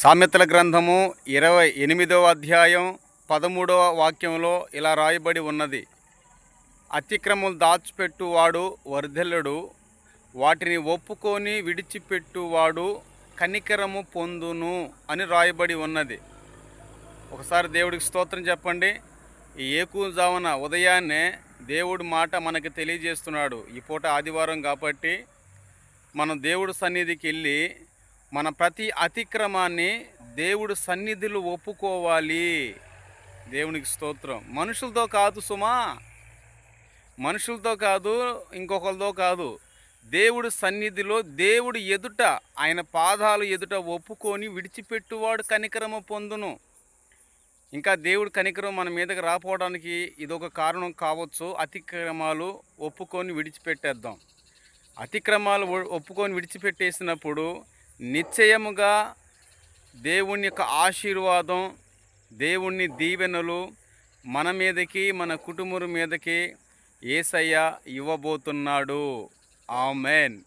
సామెతల గ్రంథము ఇరవై ఎనిమిదవ అధ్యాయం పదమూడవ వాక్యంలో ఇలా రాయబడి ఉన్నది. అతిక్రమం దాచిపెట్టువాడు వర్ధల్లుడు వాటిని ఒప్పుకొని విడిచిపెట్టువాడు కనికరము పొందును అని రాయబడి ఉన్నది. ఒకసారి దేవుడికి స్తోత్రం చెప్పండి. ఈ ఏకూజామున ఉదయాన్నే దేవుడు మాట మనకి తెలియజేస్తున్నాడు. ఈ పూట ఆదివారం కాబట్టి మనం దేవుడు సన్నిధికి వెళ్ళి మన ప్రతి అతిక్రమాన్ని దేవుడు సన్నిధిలో ఒప్పుకోవాలి. దేవునికి స్తోత్రం. మనుషులతో కాదు సుమా. మనుషులతో కాదు ఇంకొకరితో కాదు. దేవుడు సన్నిధిలో దేవుడు ఎదుట ఆయన పాదాలు ఎదుట ఒప్పుకొని విడిచిపెట్టువాడు కనికరమ పొందును. ఇంకా దేవుడు కనికరం మన మీదకి రాపోవడానికి ఇదొక కారణం కావచ్చు. అతిక్రమాలు ఒప్పుకొని విడిచిపెట్టేద్దాం. అతిక్రమాలు ఒప్పుకొని విడిచిపెట్టేసినప్పుడు నిశ్చయముగా దేవుని యొక్క ఆశీర్వాదం దేవుణ్ణి దీవెనలు మన మీదకి మన కుటుంబం మీదకి ఏసయ్య ఇవ్వబోతున్నాడు. ఆమెన్.